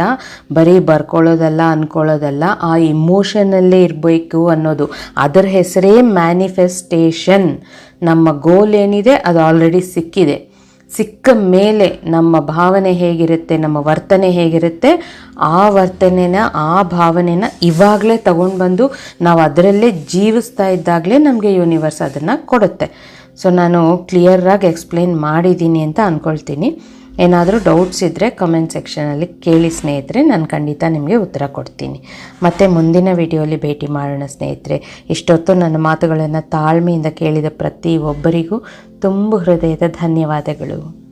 ಬರೀ ಬರ್ಕೊಳ್ಳೋದಲ್ಲ ಅಂದ್ಕೊಳ್ಳೋದಲ್ಲ ಆ ಇಮೋಷನಲ್ಲೇ ಇರಬೇಕು ಅನ್ನೋದು. ಅದರ ಹೆಸರೇ ಮ್ಯಾನಿಫೆಸ್ಟೇಷನ್ ನಮ್ಮ ಗೋಲ್ ಏನಿದೆ, ಅದು ಆಲ್ರೆಡಿ ಸಿಕ್ಕಿದೆ. ಸಿಕ್ಕ ಮೇಲೆ ನಮ್ಮ ಭಾವನೆ ಹೇಗಿರುತ್ತೆ, ನಮ್ಮ ವರ್ತನೆ ಹೇಗಿರುತ್ತೆ, ಆ ವರ್ತನೆನ, ಆ ಭಾವನೆನ ಇವಾಗಲೇ ತಗೊಂಡು ಬಂದು ನಾವು ಅದರಲ್ಲೇ ಜೀವಿಸ್ತಾ ಇದ್ದಾಗಲೇ ನಮಗೆ ಯೂನಿವರ್ಸ್ ಅದನ್ನು ಕೊಡುತ್ತೆ. ಸೊ ನಾನು ಕ್ಲಿಯರಾಗಿ ಎಕ್ಸ್ಪ್ಲೇನ್ ಮಾಡಿದ್ದೀನಿ ಅಂತ ಅಂದ್ಕೊಳ್ತೀನಿ ಏನಾದರೂ ಡೌಟ್ಸ್ ಇದ್ದರೆ ಕಮೆಂಟ್ ಸೆಕ್ಷನಲ್ಲಿ ಕೇಳಿ ಸ್ನೇಹಿತರೆ, ನಾನು ಖಂಡಿತ ನಿಮಗೆ ಉತ್ತರ ಕೊಡ್ತೀನಿ. ಮತ್ತು ಮುಂದಿನ ವಿಡಿಯೋಲಿ ಭೇಟಿ ಮಾಡೋಣ ಸ್ನೇಹಿತರೆ. ಇಷ್ಟೊತ್ತು ನನ್ನ ಮಾತುಗಳನ್ನು ತಾಳ್ಮೆಯಿಂದ ಕೇಳಿದ ಪ್ರತಿ ಒಬ್ಬರಿಗೂ ತುಂಬ ಹೃದಯದ ಧನ್ಯವಾದಗಳು.